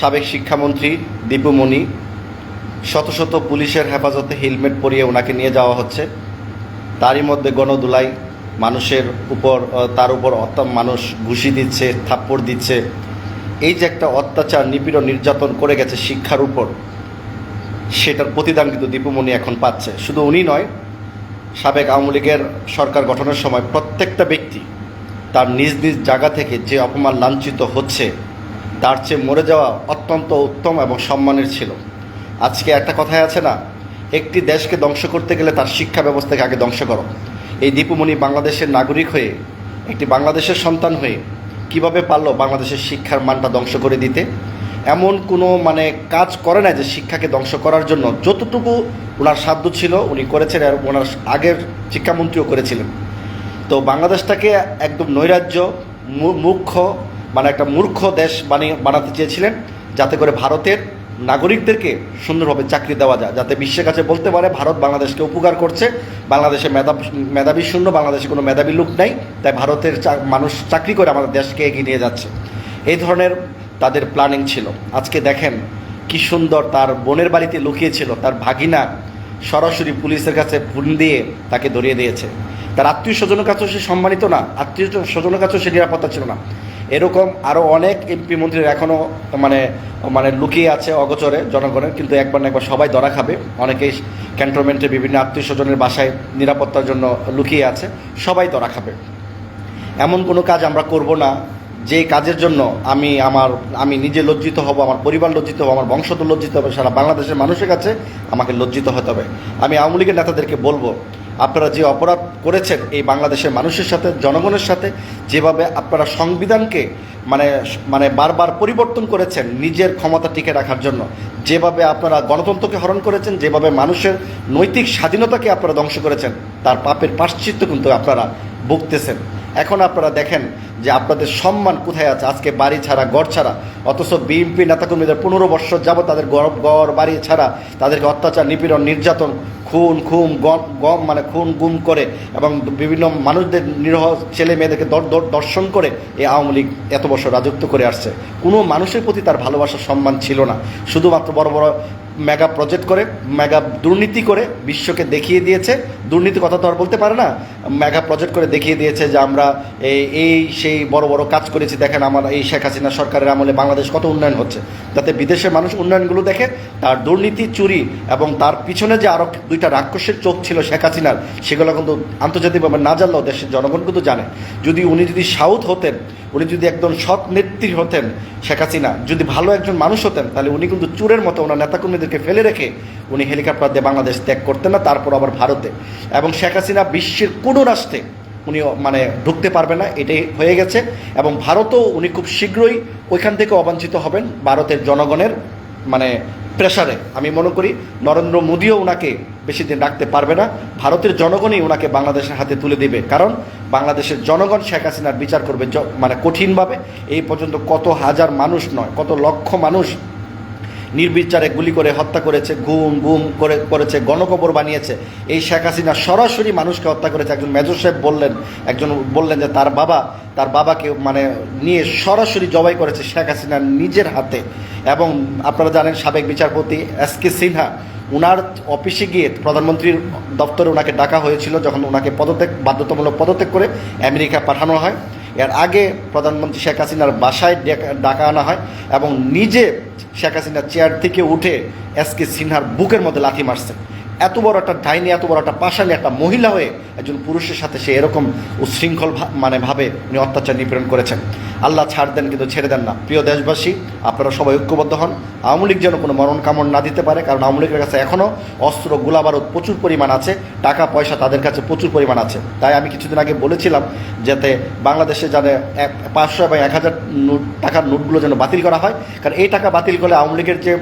সাবেক শিক্ষামন্ত্রী দীপুমণি শত শত পুলিশের হেফাজতে হেলমেট পরিয়ে ওনাকে নিয়ে যাওয়া হচ্ছে। তারই মধ্যে গণদুলাই, মানুষের উপর তার উপর অত্যা মানুষ ঘুষি দিচ্ছে, থাপ্পড় দিচ্ছে। এই যে একটা অত্যাচার, নিপীড়ন, নির্যাতন করে গেছে শিক্ষার উপর, সেটার প্রতিদান কিন্তু দীপুমণি এখন পাচ্ছে। শুধু উনি নয়, সাবেক আওয়ামী লীগের সরকার গঠনের সময় প্রত্যেকটা ব্যক্তি তার নিজ নিজ জায়গা থেকে যে অপমান লাঞ্ছিত হচ্ছে তার চেয়ে মরে যাওয়া অত্যন্ত উত্তম এবং সম্মানের ছিল। আজকে একটা কথাই আছে না? একটি দেশকে ধ্বংস করতে গেলে তার শিক্ষা ব্যবস্থাকে আগে ধ্বংস করো। এই দীপুমণি বাংলাদেশের নাগরিক হয়ে, একটি বাংলাদেশের সন্তান হয়ে কীভাবে পারল বাংলাদেশের শিক্ষার মানটা ধ্বংস করে দিতে? এমন কোনো মানে কাজ করে না যে শিক্ষাকে ধ্বংস করার জন্য যতটুকু ওনার সাধ্য ছিল উনি করেছেন আর ওনার আগের শিক্ষামন্ত্রীও করেছিলেন। তো বাংলাদেশটাকে একদম নৈরাজ্য মুখ্য মানে একটা মূর্খ দেশ বানিয়ে বানাতে চেয়েছিলেন, যাতে করে ভারতের নাগরিকদেরকে সুন্দরভাবে চাকরি দেওয়া যায়, যাতে বিশ্বের কাছে বলতে পারে ভারত বাংলাদেশকে উপকার করছে, বাংলাদেশে মেধা, মেধাবী শূন্য, বাংলাদেশে কোনো মেধাবী লোক নাই, তাই ভারতের মানুষ চাকরি করে আমাদের দেশকে এগিয়ে নিয়ে যাচ্ছে। এই ধরনের তাদের প্ল্যানিং ছিল। আজকে দেখেন কি সুন্দর তার বোনের বাড়িতে লুকিয়েছিল, তার ভাগিনা সরাসরি পুলিশের কাছে ফোন দিয়ে তাকে ধরিয়ে দিয়েছে। তার আত্মীয় স্বজনের কাছেও সে সম্মানিত না, আত্মীয় স্বজনের কাছেও সে নিরাপত্তা ছিল না। এরকম আরও অনেক এমপি মন্ত্রীর এখনও মানে মানে লুকিয়ে আছে অগোচরে জনগণের, কিন্তু একবার না একবার সবাই ধরা খাবে। অনেকেই ক্যান্টনমেন্টে বিভিন্ন আত্মীয় স্বজনের বাসায় নিরাপত্তার জন্য লুকিয়ে আছে, সবাই ধরা খাবে। এমন কোনো কাজ আমরা করব না, যে কাজের জন্য আমি আমার, আমি নিজে লজ্জিত হব, আমার পরিবার লজ্জিত হব, আমার বংশধর লজ্জিত হবে, সারা বাংলাদেশের মানুষের কাছে আমাকে লজ্জিত হতে হবে। আমি আওয়ামী লীগের নেতাদেরকে বলব আপনারা যে অপরাধ করেছেন এই বাংলাদেশের মানুষের সাথে, জনগণের সাথে, যেভাবে আপনারা সংবিধানকে মানে মানে বারবার পরিবর্তন করেছেন নিজের ক্ষমতা টিকে রাখার জন্য, যেভাবে আপনারা গণতন্ত্রকে হরণ করেছেন, যেভাবে মানুষের নৈতিক স্বাধীনতাকে আপনারা ধ্বংস করেছেন, তার পাপের পাশ্চিত্য কিন্তু আপনারা ভুগতেছেন। এখন আপনারা দেখেন যে আপনাদের সম্মান কোথায় আছে? আজকে বাড়ি ছাড়া গড় ছাড়া, অথচ বিএনপি নেতাকর্মীদের পনেরো বৎসর যাবত তাদের গড় গড় বাড়ি ছাড়া তাদেরকে অত্যাচার, নিপীড়ন, নির্যাতন খুন খুন গম গম মানে খুন, গুম করে এবং বিভিন্ন মানুষদের নিরহ ছেলে মেয়েদেরকে দর- দর- দর্শন করে এই আওয়ামী লীগ এত বছর রাজত্ব করে আসছে। কোনো মানুষের প্রতি তার ভালোবাসা, সম্মান ছিল না। শুধুমাত্র বড় বড় মেগা প্রজেক্ট করে, মেগা দুর্নীতি করে বিশ্বকে দেখিয়ে দিয়েছে। দুর্নীতি কথা তো আর বলতে পারে না। মেগা প্রজেক্ট করে দেখিয়ে দিয়েছে যে আমরা এই সেই বড় বড় কাজ করেছি। দেখেন আমার এই শেখ হাসিনা সরকারের আমলে বাংলাদেশ কত উন্নয়ন হচ্ছে। যাতে বিদেশের মানুষ উন্নয়নগুলো দেখে, তার দুর্নীতি, চুরি এবং তার পিছনে যে আরও দুইটা রাক্ষসের চোখ ছিল শেখ হাসিনার, সেগুলো কিন্তু আন্তর্জাতিকভাবে না জানলেও দেশের জনগণ কিন্তু জানে। যদি উনি যদি সাউথ হতেন, উনি যদি একজন সৎ নেত্রী হতেন শেখ হাসিনা, যদি ভালো একজন মানুষ হতেন, তাহলে উনি কিন্তু চুরের মতো ওনার নেতাকর্মীদেরকে ফেলে রেখে উনি হেলিকপ্টার দিয়ে বাংলাদেশ ত্যাগ করতেন না, তারপর আবার ভারতে। এবং শেখ হাসিনা বিশ্বের কোনো রাষ্ট্রে উনি মানে ঢুকতে পারবে না, এটাই হয়ে গেছে। এবং ভারতও উনি খুব শীঘ্রই ওইখান থেকে অবাঞ্ছিত হবেন, ভারতের জনগণের মানে প্রেসারে আমি মনে করি নরেন্দ্র মোদীও ওনাকে বেশি দিন রাখতে পারবে না। ভারতের জনগণই ওনাকে বাংলাদেশের হাতে তুলে দেবে। কারণ বাংলাদেশের জনগণ শেখ হাসিনার বিচার করবে মানে কঠিনভাবে। এই পর্যন্ত কত হাজার মানুষ নয়, কত লক্ষ মানুষ নির্বিচারে গুলি করে হত্যা করেছে, গুম গুম করে করেছে, গণকবর বানিয়েছে। এই শেখ হাসিনা সরাসরি মানুষকে হত্যা করেছে। একজন মেজর সাহেব বললেন, একজন বললেন যে তার বাবা, তার বাবাকে মানে নিয়ে সরাসরি জবাই করেছে শেখ হাসিনা নিজের হাতে। এবং আপনারা জানেন, সাবেক বিচারপতি এস কে সিনহা, উনার অফিসে গিয়ে প্রধানমন্ত্রীর দপ্তরে ওনাকে ডাকা হয়েছিল, যখন ওনাকে পদত্যাগ, বাধ্যতামূলক পদত্যাগ করে আমেরিকা পাঠানো হয়। এর আগে প্রধানমন্ত্রী শেখ হাসিনার বাসায় ডেকা- আনা হয় এবং নিজে শেখ হাসিনার চেয়ার থেকে উঠে এস কে সিনহার বুকের মধ্যে লাথি মারছে এত বড় একটা ডাইনি, এত বড় একটা পাশালি একটা মহিলা হয়ে একজন পুরুষের সাথে সে এরকম উচ্ছৃঙ্খল মানে ভাবে উনি অত্যাচার নিপীড়ন করেছেন। আল্লাহ ছাড় দেন কিন্তু ছেড়ে দেন না। প্রিয় দেশবাসী, আপনারা সবাই ঐক্যবদ্ধ হন। আওয়ামী লীগ যেন কোনো মরণ কামড় না দিতে পারে, কারণ আওয়ামী লীগের কাছে এখনও অস্ত্র, গোলাবারুদ প্রচুর পরিমাণ আছে, টাকা, পয়সা তাদের কাছে প্রচুর পরিমাণ আছে। তাই আমি কিছুদিন আগে বলেছিলাম যাতে বাংলাদেশে জানে এক পাঁচশো এবং এক হাজার টাকার নোটগুলো যেন বাতিল করা হয়, কারণ এই টাকা বাতিল করলে আওয়ামী লীগের যে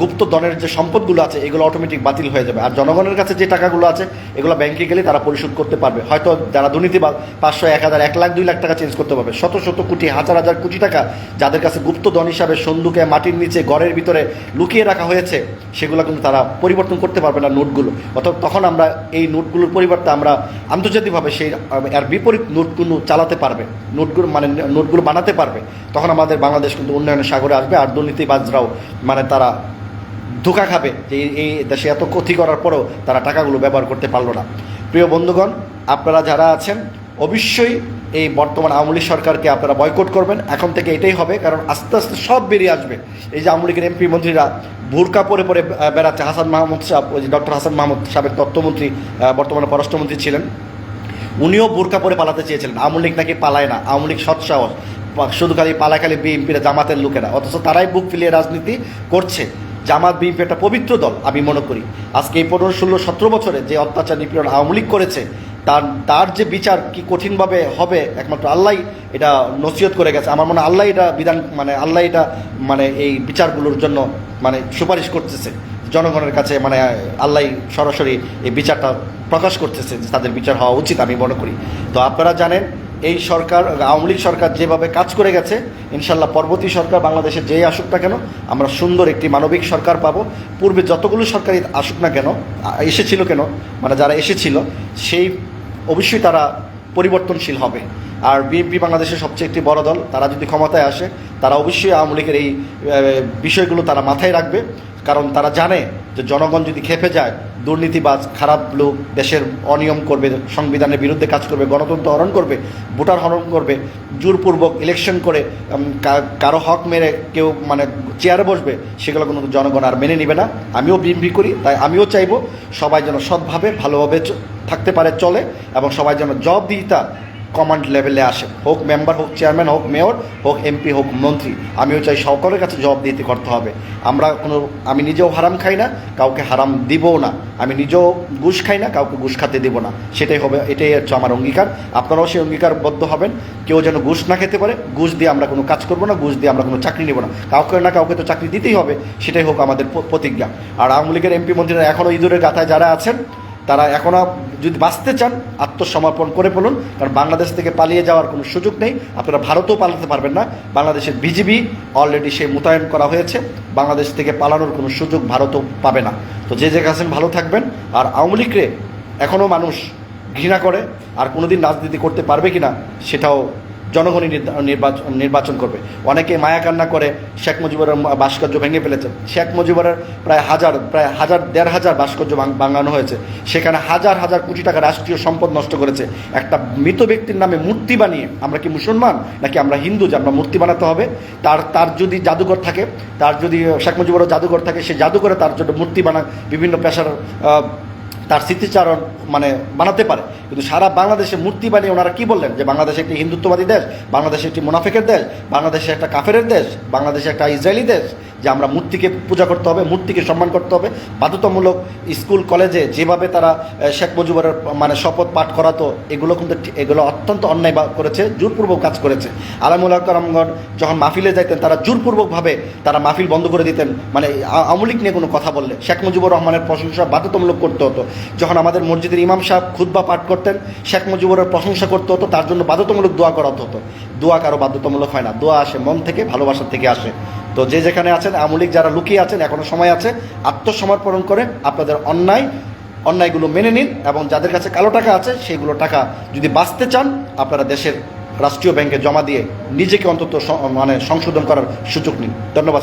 গুপ্ত দনের যে সম্পদগুলো আছে, এগুলো অটোমেটিক বাতিল হয়ে যাবে। আর জনগণের কাছে যে টাকাগুলো আছে, এগুলো ব্যাংকে গেলে তারা পরিশোধ করতে পারবে। হয়তো যারা দুর্নীতিবাদ পাঁচশো, এক হাজার, এক লাখ, দুই লাখ টাকা চেঞ্জ করতে পারবে। শত শত কোটি, হাজার হাজার কোটি টাকা যাদের কাছে গুপ্ত গুপ্তধন হিসাবে সন্দুকে, মাটির নিচে, ঘরের ভিতরে লুকিয়ে রাখা হয়েছে, সেগুলো কিন্তু তারা পরিবর্তন করতে পারবে না নোটগুলো। অর্থাৎ তখন আমরা এই নোটগুলোর পরিবর্তে আমরা আন্তর্জাতিকভাবে সেই, এর বিপরীত নোটগুলো চালাতে পারবে। নোটগুলো মানে নোটগুলো বানাতে পারবে। তখন আমাদের বাংলাদেশ কিন্তু উন্নয়নের সাগরে আসবে, আর দুর্নীতিবাজরাও মানে তারা ধোকা খাবে যে এই- দেশে এত ক্ষতি করার পরেও তারা টাকাগুলো ব্যবহার করতে পারল না। প্রিয় বন্ধুগণ, আপনারা যারা আছেন, অবশ্যই এই বর্তমান আওয়ামী লীগ সরকারকে আপনারা বয়কট করবেন। এখন থেকে এটাই হবে, কারণ আস্তে আস্তে সব বেরিয়ে আসবে। এই যে আওয়ামী লীগের এমপি মন্ত্রীরা ভুরকা পরে পরে বেড়াচ্ছে। হাসান মাহমুদ যে ডক্টর হাসান মাহমুদ সাবেক তথ্যমন্ত্রী বর্তমানে পররাষ্ট্রমন্ত্রী ছিলেন। উনিও বোরকা পরে পালাতে চেয়েছিলেন। আওয়ামী লীগ নাকি পালায় না। আওয়ামী লীগ সৎসাহস শুধু খালি পালায় খালি বিএনপির জামাতের লোকেরা। অথচ তারাই বুক ফিলিয়ে রাজনীতি করছে। জামাত বিএনপি একটা পবিত্র দল, আমি মনে করি। আজকে এই পনেরো, ষোলো, সতেরো বছরে যে অত্যাচার নিপীড়ন আওয়ামী লীগ করেছে, তার তার যে বিচার কি কঠিনভাবে হবে, একমাত্র আল্লাহ এটা নসিহত করে গেছে। আমার মনে আল্লাহ এটা বিধান মানে আল্লাহ এটা মানে এই বিচারগুলোর জন্য মানে সুপারিশ করতেছে। জনগণের কাছে মানে আল্লাহ সরাসরি এই বিচারটা প্রকাশ করতেছে যে তাদের বিচার হওয়া উচিত আমি মনে করি। তো আপনারা জানেন, এই সরকার, আওয়ামী লীগ সরকার যেভাবে কাজ করে গেছে, ইনশাল্লাহ পরবর্তী সরকার বাংলাদেশে যেই আসুক না কেন, আমরা সুন্দর একটি মানবিক সরকার পাবো। পূর্বে যতগুলো সরকারই আসুক না কেন, এসেছিল কেন মানে যারা এসেছিল, সেই অবশ্যই তারা পরিবর্তনশীল হবে। আর বিএনপি বাংলাদেশের সবচেয়ে একটি বড় দল, তারা যদি ক্ষমতায় আসে, তারা অবশ্যই আওয়ামী লীগের এই বিষয়গুলো তারা মাথায় রাখবে। কারণ তারা জানে যে জনগণ যদি খেপে যায়, দুর্নীতিবাজ, খারাপ লোক দেশের অনিয়ম করবে, সংবিধানের বিরুদ্ধে কাজ করবে, গণতন্ত্র হরণ করবে, ভোটার হরণ করবে, জোরপূর্বক ইলেকশন করে কারও হক মেরে কেউ মানে চেয়ারে বসবে, সেগুলো কোনো জনগণ আর মেনে নেবে না। আমিও বিএমপি করি, তাই আমিও চাইব সবাই যেন সৎভাবে, ভালোভাবে থাকতে পারে, চলে এবং সবাই যেন জবাবদিহিতা কমান্ড লেভেলে আসে। হোক মেম্বার হোক চেয়ারম্যান হোক মেয়র হোক এমপি হোক মন্ত্রী, আমিও চাই সকলের কাছে জবাবদিহিতি করতে হবে। আমরা কোনো, আমি নিজেও হারাম খাই না, কাউকে হারাম দিবও না। আমি নিজেও ঘুষ খাই না, কাউকে ঘুষ খাতে দেবো না। সেটাই হবে, এটাই হচ্ছে আমার অঙ্গীকার। আপনারাও সেই অঙ্গীকারবদ্ধ হবেন। কেউ যেন ঘুষ না খেতে পারে, ঘুষ দিয়ে আমরা কোনো কাজ করব না, ঘুষ দিয়ে আমরা কোনো চাকরি নেব না। কাউকে না কাউকে তো চাকরি দিতেই হবে, সেটাই হোক আমাদের প্রতিজ্ঞা। আর আওয়ামী লীগের এমপি মন্ত্রীরা এখনও ইঁদুরের গাথায় যারা আছেন তারা এখনও যদি বাঁচতে চান, আত্মসমর্পণ করে ফেলুন, কারণ বাংলাদেশ থেকে পালিয়ে যাওয়ার কোনো সুযোগ নেই। আপনারা ভারতেও পালাতে পারবেন না। বাংলাদেশের বিজিবি অলরেডি সে মোতায়েন করা হয়েছে। বাংলাদেশ থেকে পালানোর কোনো সুযোগ ভারতও পাবে না। তো যে জায়গায় আছেন, ভালো থাকবেন। আর আওয়ামী লীগরে এখনও মানুষ ঘৃণা করে। আর কোনোদিন রাজনীতি করতে পারবে কি না সেটাও জনগণই নির্বাচন নির্বাচন করবে। অনেকে মায়া কান্না করে শেখ মুজিবুরের ভাস্কর্য ভেঙে ফেলেছে শেখ মুজিবুরের প্রায় হাজার প্রায় হাজার দেড় হাজার ভাস্কর্য ভাঙ- ভাঙানো হয়েছে। সেখানে হাজার হাজার কোটি টাকা রাষ্ট্রীয় সম্পদ নষ্ট করেছে। একটা মৃত ব্যক্তির নামে মূর্তি বানিয়ে আমরা কি মুসলমান, নাকি আমরা হিন্দু যে আমরা মূর্তি বানাতে হবে? তার তার যদি জাদুঘর থাকে, তার যদি শেখ মুজিবুরের জাদুঘর থাকে, সে জাদুঘরে তার জন্য মূর্তি বানায় বিভিন্ন পেশার তার স্মৃতিচারণ মানে বানাতে পারে। কিন্তু সারা বাংলাদেশে মূর্তি বানিয়ে ওনারা কী বললেন? যে বাংলাদেশ একটি হিন্দুত্ববাদী দেশ, বাংলাদেশ একটি মুনাফিকের দেশ, বাংলাদেশে একটা কাফেরের দেশ, বাংলাদেশে একটা ইসরায়েলি দেশ যে আমরা মূর্তিকে পূজা করতে হবে, মূর্তিকে সম্মান করতে হবে। বাধ্যতামূলক স্কুল, কলেজে যেভাবে তারা শেখ মুজিবুরের মানে শপথ পাঠ করাতো, এগুলো কিন্তু এগুলো অত্যন্ত অন্যায় করেছে, জোরপূর্বক কাজ করেছে। আলামুল কারামগণ যখন মাহফিলে যাইতেন, তারা জোরপূর্বকভাবে তারা মাহফিল বন্ধ করে দিতেন। মানে আ- আওয়ামী লীগ নিয়ে কোনো কথা বললে, শেখ মুজিবুর রহমানের প্রশংসা বাধ্যতামূলক করতে হতো। যখন আমাদের মসজিদের ইমাম সাহেব খুদ্া পাঠ করতেন, শেখ মুজিবুরের প্রশংসা করতে হতো, তার জন্য বাধ্যতামূলক দোয়া করাতে হতো। দোয়া কারও বাধ্যতামূলক হয় না, দোয়া আসে মন থেকে, ভালোবাসা থেকে আসে। তো যে যেখানে আছেন আমলিক যারা লুকিয়ে আছেন এখনও সময় আছে, আত্মসমর্পণ করে আপনাদের অন্যায়, অন্যায়গুলো মেনে নিন এবং যাদের কাছে কালো টাকা আছে সেইগুলো টাকা যদি বাঁচতে চান, আপনারা দেশের রাষ্ট্রীয় ব্যাংকে জমা দিয়ে নিজেকে অন্তত মানে সংশোধন করার সুযোগ নিন। ধন্যবাদ